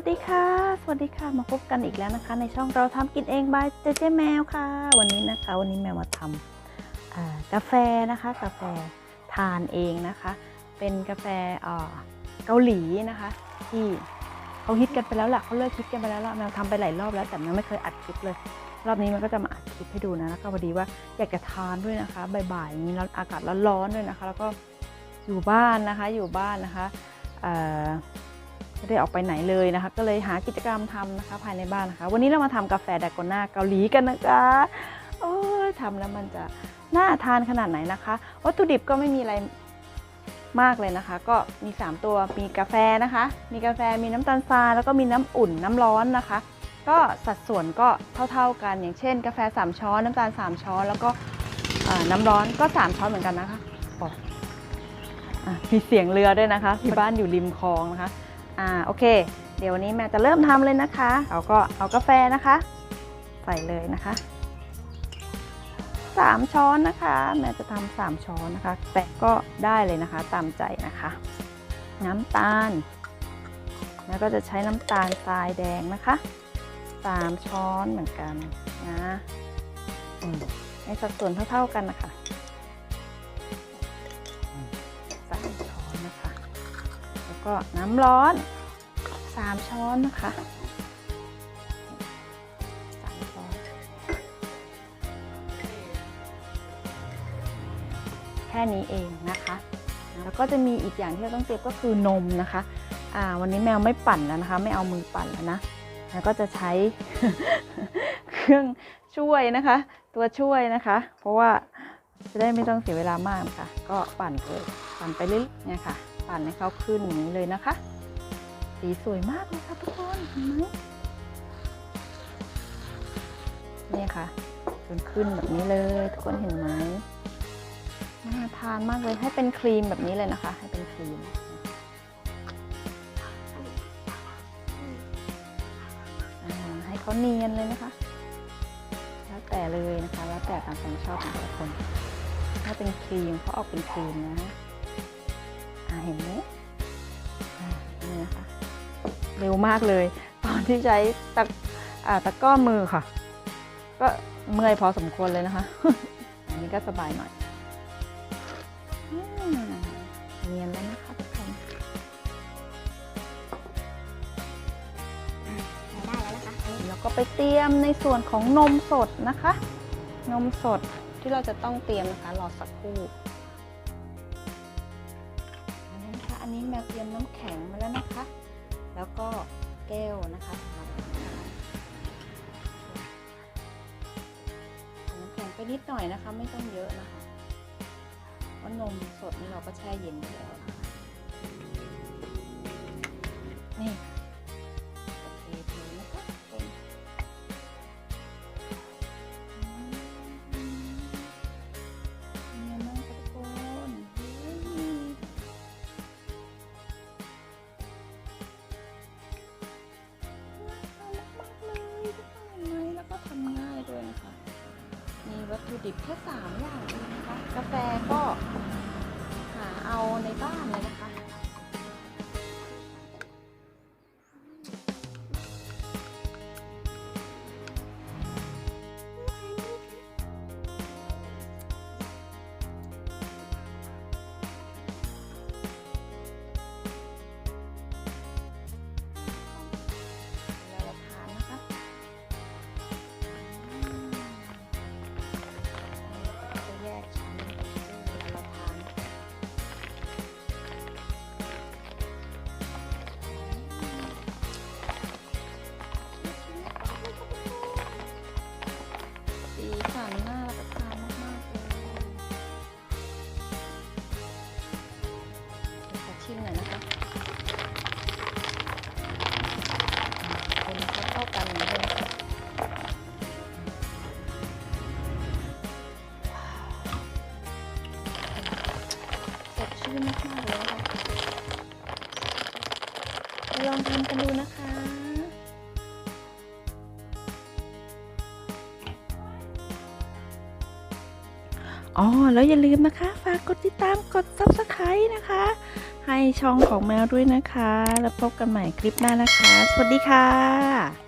วัสดีค่ะ สวัสดีค่ะ มาพบกันอีกแล้วนะคะ ในช่องเราทำกินเองบายเจเจแมวค่ะ วันนี้นะคะ วันนี้แมวมาทำกาแฟนะคะ กาแฟทานเองนะคะ เป็นกาแฟเกาหลีนะคะ ที่เขาฮิตกันไปแล้วแหละเขาเลิกฮิตกันไปแล้วล่ะแมวทำไปหลายรอบแล้วแต่แมวไม่เคยอัดคลิปเลย รอบนี้มันก็จะมาอัดคลิปให้ดูนะแล้วก็พอดีว่าอยากจะทานด้วยนะคะบ่ายๆอย่างนี้แล้วอากาศร้อนๆด้วยนะคะ แล้วก็อยู่บ้านนะคะ อยู่บ้านนะคะ ไม่ได้ออกไปไหนเลยนะคะ ก็เลยหากิจกรรมทำนะคะ ภายในบ้านนะคะ วันนี้เรามาทำกาแฟดากน่าเกาหลีกันนะคะโอ้ยทำแล้วมันจะน่าทานขนาดไหนนะคะ วัตถุดิบก็ไม่มีอะไรมากเลยนะคะ ก็มี 3 ตัวมีกาแฟนะคะ มีกาแฟมีน้ำตาลทรายแล้วก็มีน้ำอุ่นน้ำร้อนนะคะ ก็สัดส่วนก็เท่าๆกัน อย่างเช่น กาแฟ 3 ช้อน น้ำตาล 3 ช้อน แล้วก็อ่าน้ำร้อนก็ 3 ช้อนเหมือนกันนะคะโอ้อะมีเสียงเรือด้วยนะคะที่บ้านอยู่ริมคลองนะคะ อ่าโอเค เดี๋ยววันนี้แม่จะเริ่มทำเลยนะคะเราก็เอากาแฟนะคะ ใส่เลยนะคะสามช้อนนะคะ แม่จะทำสามช้อนนะคะ แต่ก็ได้เลยนะคะตามใจนะคะ น้ำตาล แล้วก็จะใช้น้ำตาลทรายแดงนะคะสามช้อนเหมือนกันนะในสัดส่วนเท่าๆกันนะคะ ก็น้ำร้อนสามช้อนนะคะแค่นี้เองนะคะ แล้วก็จะมีอีกอย่างที่เราต้องเตรียมก็คือนมนะคะอ่าวันนี้แมวไม่ปั่นแล้วนะคะ ไม่เอามือปั่นแล้วนะ แล้วก็จะใช้เครื่องช่วยนะคะ ตัวช่วยนะคะ เพราะว่าจะได้ไม่ต้องเสียเวลามากนะคะก็ปั่นเลยปั่นไปเรื่อยๆเนี่ยค่ะ ปั่นให้เขาขึ้นอย่างนี้เลยนะคะ สีสวยมากเลยค่ะทุกคนเห็นไหมเนี่ยค่ะจนขึ้นแบบนี้เลยทุกคนเห็นไหมน่าทานมากเลยให้เป็นครีมแบบนี้เลยนะคะ ให้เป็นครีมให้เขาเนียนเลยนะคะ แล้วแต่เลยนะคะ แล้วแต่ตามความชอบของแต่ละคน ถ้าเป็นครีมเขาออกเป็นครีมนะ อ่าเห็นไหมอ่านี่นะคะเร็วมากเลย ตอนที่ใช้ตะอ่าตะกร้อมือค่ะ ก็เมื่อยพอสมควรเลยนะคะ อันนี้ก็สบายหน่อยอ่าเนียนแล้วนะคะทุกคนได้แล้วนะคะอันนี้แล้วก็ไปเตรียมในส่วนของนมสดนะคะ นมสดที่เราจะต้องเตรียมนะคะ รอสักครู่ นนี้นะคะอันนี้แมวเตรียมน้ำแข็งมาแล้วนะคะ แล้วก็แก้วนะคะน้ำแข็งไปนิดหน่อยนะคะ ไม่ต้องเยอะนะคะเพราะนมสดนี่เราก็แช่เย็นแล้วนี่ ถุดิบแค่สามอย่างเองนะคะ กาแฟก็หาเอาในบ้านเลยนะคะ สดชื่นมากๆเลยค่ะไปลองทำกันดูนะคะออ๋อแล้วอย่าลืมนะคะ ฝากกดติดตามกด subscribe นะคะ ให้ช่องของแมวด้วยนะคะ แล้วพบกันใหม่คลิปหน้านะคะ สวัสดีค่ะ